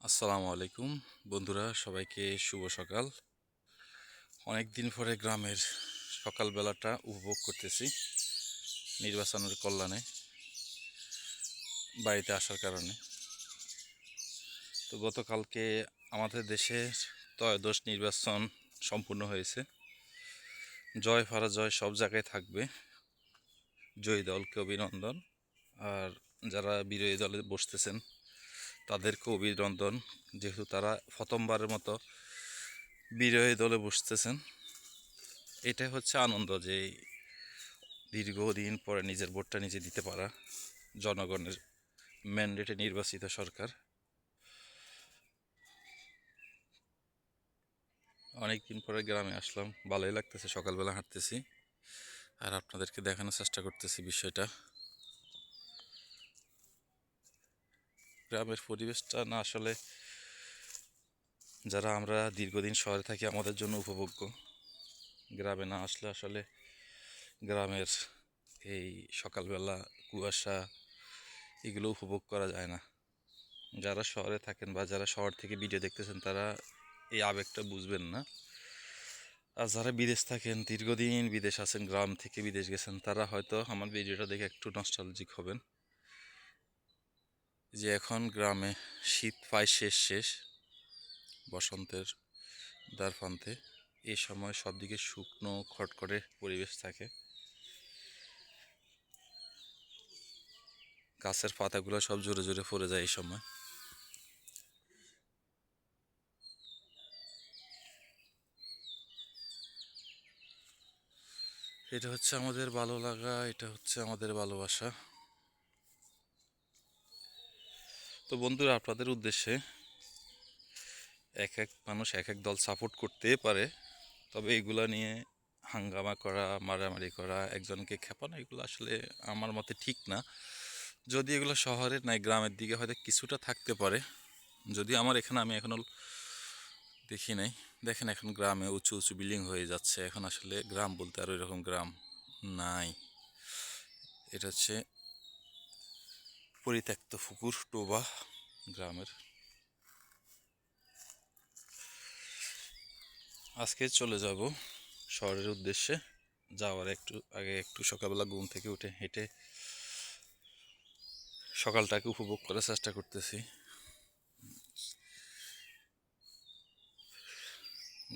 আসসালামু আলাইকুম। বন্ধুরা, সবাইকে শুভ সকাল। অনেক দিন পরে গ্রামের সকালবেলাটা উপভোগ করতেছি নির্বাচনের কল্যাণে, বাড়িতে আসার কারণে। তো গতকালকে আমাদের দেশে ত্রয়োদশ নির্বাচন সম্পূর্ণ হয়েছে। জয় ফারা জয় সব জায়গায় থাকবে। জয়ী দলকে অভিনন্দন। আর যারা বিরোধী দলে বসতেছেন তাদেরকে অভিনন্দন, যেহেতু তারা প্রথমবারের মতো বিরোধী দলে বসতেছেন। এটাই হচ্ছে আনন্দ যে দীর্ঘদিন পরে নিজের ভোটটা নিজে দিতে পারা জনগণের ম্যান্ডেটে নির্বাচিত সরকার। অনেক দিন পরে গ্রামে আসলাম, ভালোই লাগতেছে, সকালবেলা হাঁটতেছি। আর আপনাদেরকে দেখানোর চেষ্টা করতেছি বিষয়টা। গ্রামের পরিবেশটা না আসলে যারা আমরা দীর্ঘদিন শহরে থাকি আমাদের জন্য উপভোগ্য। গ্রামে না আসলে আসলে গ্রামের এই সকালবেলা কুয়াশা এগুলো উপভোগ করা যায় না। যারা শহরে থাকেন বা যারা শহর থেকে ভিডিও দেখতেছেন তারা এই আবেগটা বুঝবেন না। আর যারা বিদেশ থাকেন, দীর্ঘদিন বিদেশ আছেন, গ্রাম থেকে বিদেশ গেছেন, তারা হয়তো আমার ভিডিওটা দেখে একটু নস্টালজিক হবেন। যে এখন গ্রামে শীত প্রায় শেষ শেষ। বসন্তের দ্বার প্রান্তে এই সময় সব দিকে শুকনো, খটখটে পরিবেশ থাকে। গাছের পাতাগুলো সব জোরে জোরে পড়ে যায় এই সময়। এটা হচ্ছে আমাদের ভালো লাগা, এটা হচ্ছে আমাদের ভালোবাসা। তো বন্ধুরা, আপনাদের উদ্দেশ্যে এক এক মানুষ এক এক দল সাপোর্ট করতে পারে, তবে এগুলা নিয়ে হাঙ্গামা করা, মারামারি করা, একজনকে খেপানো, এগুলো আসলে আমার মতে ঠিক না। যদি এগুলো শহরের নাই, গ্রামের দিকে হয়তো কিছুটা থাকতে পারে। যদি আমার এখানে, আমি এখনও দেখি নাই। দেখেন এখন গ্রামে উঁচু উঁচু বিল্ডিং হয়ে যাচ্ছে। এখন আসলে গ্রাম বলতে আর ওই রকম গ্রাম নাই। এটা হচ্ছে পরিত্যক্ত পুকুর টোবা গ্রামের। আজকে চলে যাব শহরের উদ্দেশ্যে। যাওয়ার একটু আগে একটু সকালবেলা ঘুম থেকে উঠে হেঁটে সকালটাকে উপভোগ করার চেষ্টা করতেছি।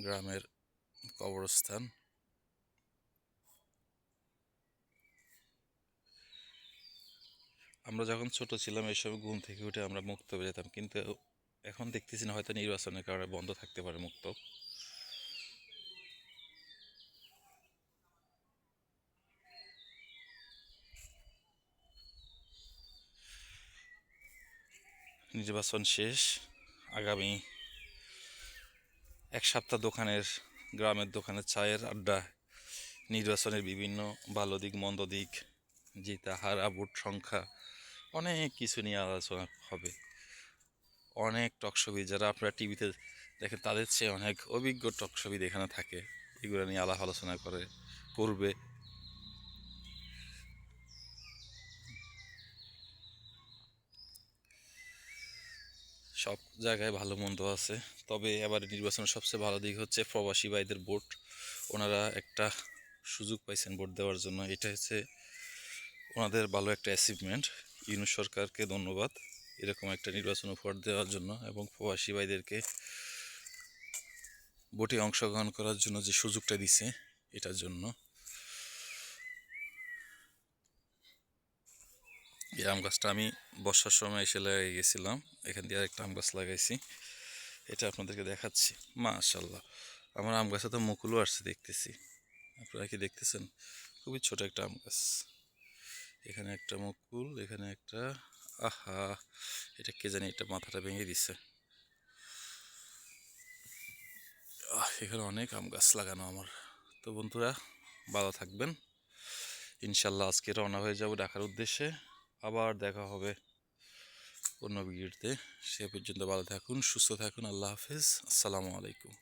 গ্রামের কবরস্থান। আমরা যখন ছোট ছিলাম এই সময় ঘুম থেকে উঠে আমরা মুক্ত হয়ে যেতাম। কিন্তু এখন দেখতেছি না, হয়তো নির্বাচনের কারণে বন্ধ থাকতে পারে মুক্ত। নির্বাচন শেষ। আগামী এক সপ্তাহ দোকানের, গ্রামের দোকানের চায়ের আড্ডা, নির্বাচনের বিভিন্ন ভালো দিক, মন্দ দিক। জিতা হারা ভোট সংখ্যা অনেক কিছু নিয়ে আলোচনা হবে। অনেক টকছবি যারা আপনারা টিভিতে দেখেন, তাদের চেয়ে অনেক অভিজ্ঞ টকছবি এখানে থাকে, এগুলো নিয়ে আলাপ আলোচনা করে করবে সব জায়গায় ভালো মন্দ আছে। তবে এবার নির্বাচনের সবচেয়ে ভালো দিক হচ্ছে প্রবাসী ভাইদের ভোট। ওনারা একটা সুযোগ পাইছেন ভোট দেওয়ার জন্য। এটা হচ্ছে ওনাদের ভালো একটা অ্যাচিভমেন্ট ইউনু সরকারকে ধন্যবাদ এরকম একটা নির্বাচন উপহার দেওয়ার জন্য এবং প্রবাসী ভাইদেরকে ভোটে অংশগ্রহণ করার জন্য যে সুযোগটা দিছে এটার জন্য। এই আম গাছটা আমি বর্ষার সময় এসে লাগিয়ে গেছিলাম, এখান দিয়ে আরেকটা আম গাছ লাগাইছি। এটা আপনাদেরকে দেখাচ্ছি। মাশাল্লাহ আমার আম গাছে তো মুকুলও আসছে দেখতেছি। আপনারা কি দেখতেছেন? খুবই ছোট একটা আম গাছ। এখানে একটা মুকুল, এখানে একটা, আহা, এটা কে জানি এটা মাথাটা ভেঙে দিচ্ছে এখানে অনেক আম গাছ লাগানো আমার। তো বন্ধুরা, ভালো থাকবেন। ইনশাল্লাহ আজকে রওনা হয়ে যাব ঢাকার উদ্দেশ্যে। আবার দেখা হবে অন্য ভিডিওতে। সে পর্যন্ত ভালো থাকুন, সুস্থ থাকুন। আল্লাহ হাফিজ। আসসালামু আলাইকুম।